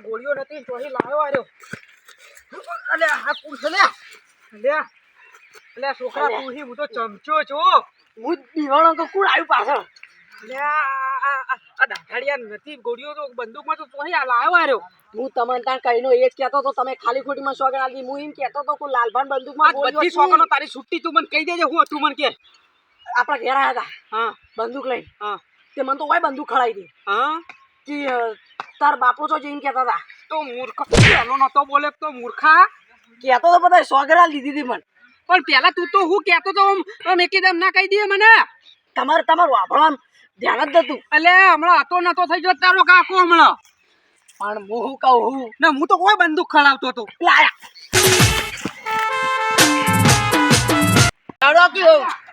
દાઢાળના ગોળીઓ નથી તોહી લાવ્યો આર્યો. અલે આ કુલ લે. લે લે છોકરા તું હી હું તો ચમચો છો. હું જ દિવાળો તો કુડ આવ્યું પાછળ. લે આ દાઢાળિયા નથી ગોળીઓ તો બંદૂકમાં તો આ લાવ્યો આર્યો. હું તમને ત્યાં કહીનો એ જ કહેતો તો તમે ખાલી ખોટીમાં શોખન આલી હું એમ કહેતો તો કોઈ લાલભાન બંદૂકમાં બધી ગોળીઓ તારી છુટ્ટી તું મને કહી દેજે હું હતું મને કે. આપણા ઘેર આવ્યા હતા. હા. બંદૂક લઈ હા. તે મને તો હોય બંદૂક ખળાઈ દી હા. તાર બાપો છો જઈને કહેતા હતા તો મૂર્ખ. પેલો નતો બોલે તો મૂર્ખા. કહેતો તો બધા સોગરા લીધી હતી મને. પણ પેલા તું તો હું કહેતો તો આમ- એકદમ ના કહી દે મને. તમારે તમારું વાપરવાનું ધ્યાન જ નતું. એટલે હમણાં હતો નતો થઈ ગયો તારો કાકો હમણાં. પણ હું શું કહું હું? ને હું તો કોઈ બંદૂક ખડાવતો હતો. લાયા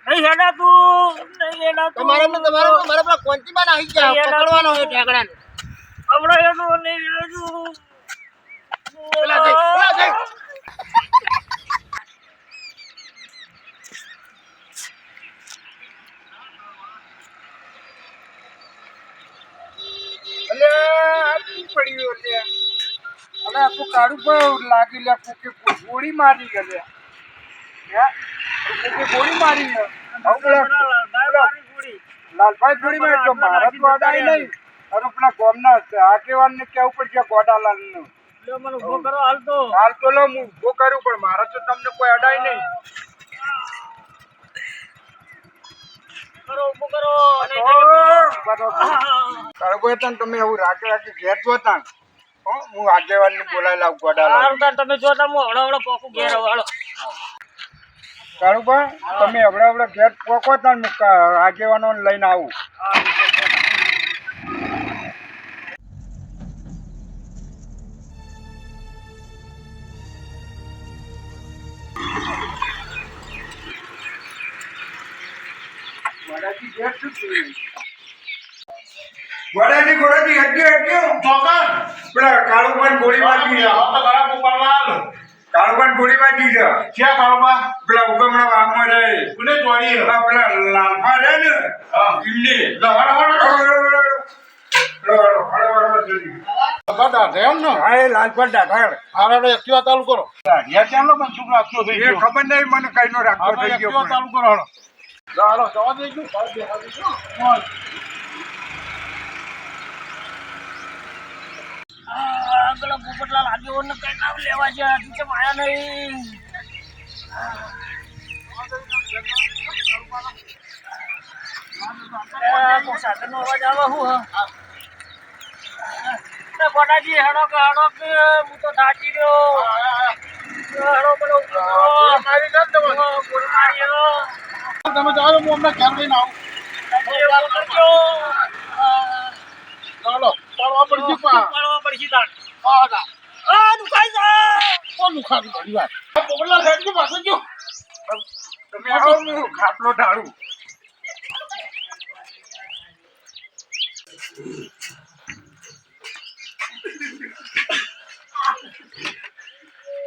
નહીં હેડા તું નહીં હેડા તમારે ને તમારે પેલા ગયા પકડવાનો હોય ઠેકડાને હમણાં નહીં હેડું. પેલા જઈ પેલા જઈ. તો કાળું પર લાગી લે કોકે ગોળી મારી કોકે ગોળી મારી ને હવે પેલા- પેલા લાલભાઈ ગોળી મારી તો મારા તો નહીં. અરે પેલા ગોમના આગેવાન ને કેવું પડશે ગોડાલાલનું હાલ તો. લો હું ઊભો કરું પણ મારા તો તમને કોઈ અડાય નહીં. તમે એવું રાખી રાખી ઘેર જોતા હું આગેવાન ને બોલાવી લાવું ગોડાલાલ તમે જોતા હું હળો હળો પોકું ઘેર હળો કાળુભાઈ તમે અવડા અવડા ઘેર પોકો તાન આગેવાનો લઈને આવું. ગોડાજી ઘેર શું ગોડાજી હટજો હટજો પેલા કાળુભાઈ ગોળી વાગી કાળુભાઈ ગોળી વાગી છે. પેલા ઉગમણા વામમાં રહે. હા પેલા લાલફા રહે ને. એમને. હા એ લાલફા ડાઢા ચાલુ કરો. એ ખબર નહીં મને કઈ નો રાખતો થઈ ગયો પણ. ચાલુ કરો હાલો જવા દેજો બેહા દેજો પેલા પોપટલાલ લાગ્યો ને કઈ નામ લેવા છે તું કેમ નહીં. સાધનનો અવાજ આવે હ? એ ગોડાજી હેડો કે હેડો કે હું તો થાકી ગયો. હેડો પેલો મારી તમે ગોળ માર્યો તમે જાઓ હું અમને ઘેર લઈને આવું. ચાલો ચાલો પડશે પા પાડવા તાણ આ આ દુખાય છે કોણ દુખાડી મારી વાત આ સાહેબ કે પાસે જો. તમે આવો હું ખાટલો ઢાળું.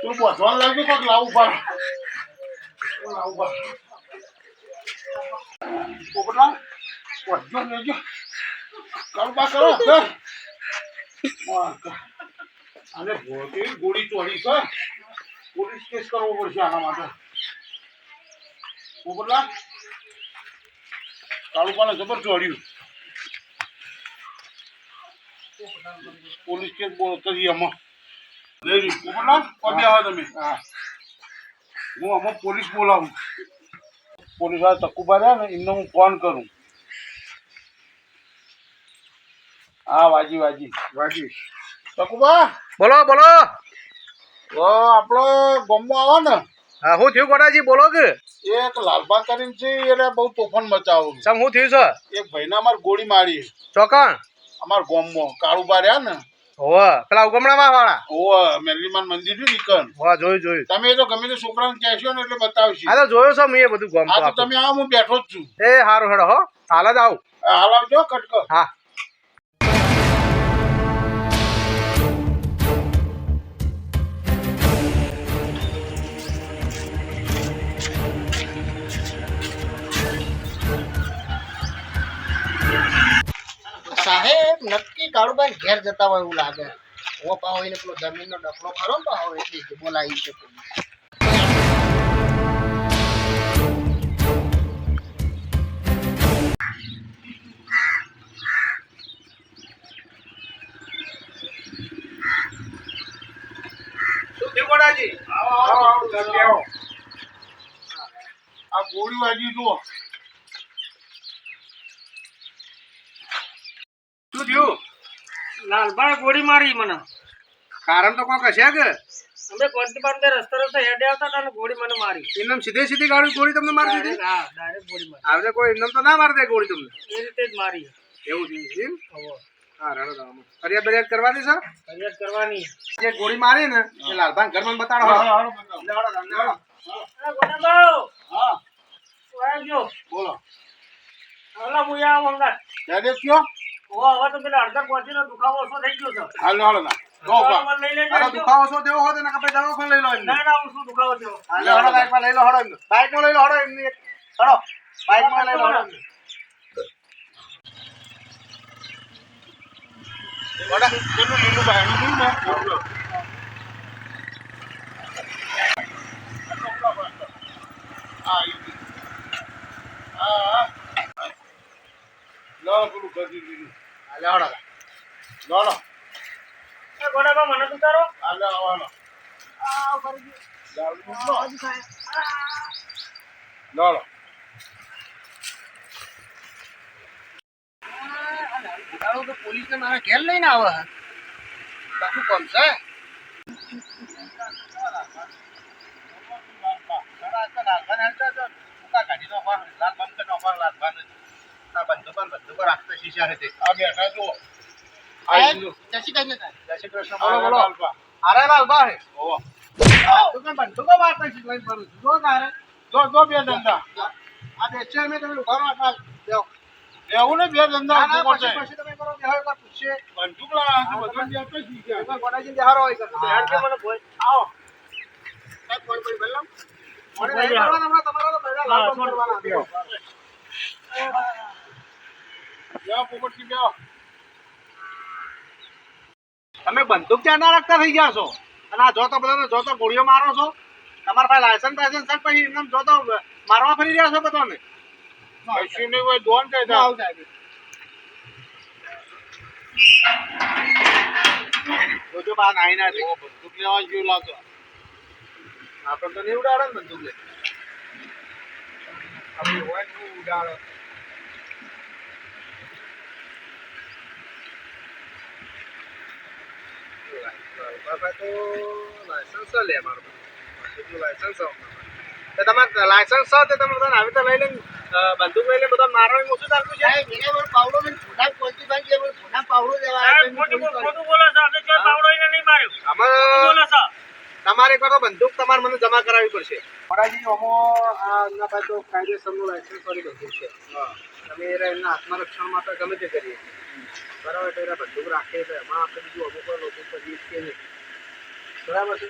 તું બોધવા લાગ્યો કોક લાવું પર લાવું લેજો કરો કર વાહ, કર. અને ભોતી ગોળી ચોરી છે. પોલીસ કેસ કરવો પડશે આના માટે. પોપટલાલ તાલુકાને જબર ચોર્યું. પોલીસ કેસ કરી આમાં. લઈ લી પોપટલાલ પગે આવે તમે. હા. હું આમાં પોલીસ બોલાવું. પોલીસવાળા તકુબા રહ્યા ને એમને હું ફોન કરું. હા વાજી વાજી. વાજી. તકુબા બોલો બોલો. ઓ આપણો ગોમો આવો ને. હા હું થયું ગોડાજી? બોલો કે. એક લાલબા કરીને છે એટલે બહુ તોફાન મચાવું સમ હું થયું છે? એક ભાઈને અમાર ગોળી મારી ચોકણ? અમાર ગામમાં કાળુબા રહ્યા ને. હોવે. પેલા ઉગમણામાં વાળા ઓ મેરલીમાન મંદિરનું નીકળ. હોવા જોયું જોયું. તમે તો ગમે તે છોકરાને કહેશો ને એટલે બતાવશે. હા તો જોયો છો મેં એ બધું ગોમ તો તમે આવો હું બેઠો જ છું. એ સારું હેડો હો. હાલ જ આવું. હાલ આવજો કટકો. હા. સાહેબ નક્કી કાળુભાઈ ઘેર જતા હોય એવું લાગે. ઓ પાવો એને પેલો જમીનનો ડફલો ખરો ને પાવો એટલે જ બોલાવી છે આ ગોળી વાજી જુઓ શું થયું લાલભાઈ ગોળી મારી મને. કારણ તો કોક હશે કે અમે કોણથી બાર રસ્તે રસ્તે હેડે આવતા હતા ને ગોળી મને મારી. એમનેમ સીધે સીધી ગાડી ગોળી તમને મારી દીધી? હા ડાયરેક્ટ ગોળી મારી. આવડે કોઈ એમનેમ તો ના મારી દે ગોળી તમને? એ રીતે જ મારી. એવું છે એમ હા રડો. ફરિયાદ બરિયાદ કરવાની સર ફરિયાદ કરવાની. જે ગોળી મારી ને એ લાલભાઈ ઘરમાં બતાડો. હા હાલો, હાલો. બોલો ગોડાભાઉ, હા. બોલો. હાલો, હું અંગાત. ક્યારે થયો ઓ, હવે તો પેલા અડધા પહોંચીનો દુખાવો ઓછો થઈ ગયો છે. હાલો હાલો ના. દુખાવો તેવો ને આપણે દવાખાને લઈ લો ના, ના, હું શું દુખાવો થયો? હાલો લઈ લો લઈ હડો એમની લઈ લો વડા, પેલું લીલું બાયણું ને? હા, હા. લો, પેલું ગજી લીલું. હાલે હળો. લો, લો. એ ગોડાભાઉ, મને તો તારો હાલે, આવો, હાલો. દારૂ મૂકો. લો, લો. ઉડાડો તો પોલીસને મારા ઘેર લઈને આવે. પાછું કોણ છે આ બેઠા જુઓ. આ સાહેબ, લીલું. જય શ્રી કૃષ્ણ. જય શ્રી કૃષ્ણ. બોલો, બોલો. અરે લાલબા હે. તું કેમ બંદૂકો મારતો ફરું છું. જો તારે. જો, જો બે ધંધા. આ બેસ્યો અમે તમે ઊભા આટલા. બેહો. એવું ને બે ધંધા ના, ના, પછી-. પછી તમે કરો, બેહો, એકવાર પૂછીએ. બંદૂક હતું, બધા બે તો શી ગયા. એકવાર ગોડાજીને બેહારો હોય કરતો. હેડ કે મને બોલ આવો. સાહેબ, ફોન કરી બોલો. મને નહીં કરવાના, તમારા તો બધા લાલ બંધ કરવાના. બેહો. બેહો, પોપટજી, બેહો. તમે બંદૂક ક્યાં ના રાખતા થઈ ગયા છો? અને આ જોતો બધાને જો ગોળીઓ મારો છો? તમારા પાસે લાયસન્સ લાયસન્સ છે પછી એમને જોતો મારવા ફરી રહ્યા છો બધાને? કશું નહીં હોય દોન કહી આવો, જોજો બા નાઈ ના દે બંદૂક લેવા જેવું લાગે આપણે તો નહીં ઉડાડે ને બંદૂક લે આપણે હોય ને એવું ઉડાડે તો લાયસન્સ લે મારું એટલું લાયસન્સ તો તમારે લાયસન્સ છે તમે બધા આવી તો લઈ લઈને બંદૂક લઈ લઈને બધા મારવાનું ઓછું ચાલતું છે એને પાવડો દેવા સાહેબ, આવ્યા, ખોટું તમે ખોટું બોલે છે. આપણે કોઈ પાવડો એને નહીં માર્યો. તમારે એક વાર બંદૂક તમારે મને જમા કરાવવી પડશે પરાજી અમો એમના પાસે તો કાયદેસરનું લાયસન્સ વાળી બંદૂક છે તમે એના આત્મરક્ષણ માટે ગમે તે કરીએ બરાબર, તો એરા બંદૂક રાખે છે, એમાં આપણે બીજું અમુક લોકો કરીએ છીએ નહીં. બરાબર છે?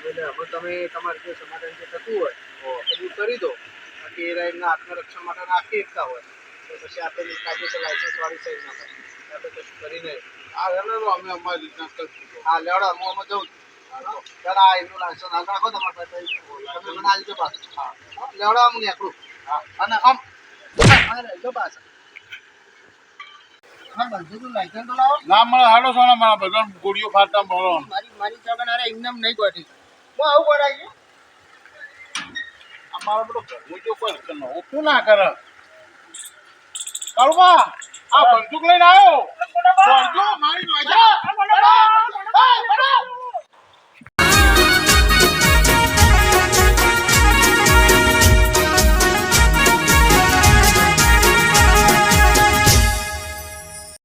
એટલે હવે તમે તમારે જે સમાધાન જે થતું હોય બધું કરી દો. બાકી એ એમના આત્મરક્ષણ માટે રાખી શકતા હોય. તો પછી આપણે કાયદેસર લાયસન્સ વાળી સાઈડ ના થાય આપણે કશું કરીને આ લેવડો અમે અમારી રીતના કરીશું હા લેવડો હું અમે જઉં છું. આ એમનું લાયસન્સ હાલ રાખો, તમારા પાસે તમે મને આલજો પાછું. હા લેવડો આમ નીકળું. હા અને આમ. હા લેજો પાછા હા, બંદૂકનું લાયસન્સ તો લાવો. ના મળે હાડો સોના મારા બધા ગોળીઓ ખાતા મળો મારી મારી ચોકન હારે એમનેમ નહીં ગોઠી. હું આવું ગોઠાઈ અમારો બધો જો કોઈ હરકત ન ના કરે કાળુબા આ બંદૂક લઈને આવ્યો? સોજો મારી નોજા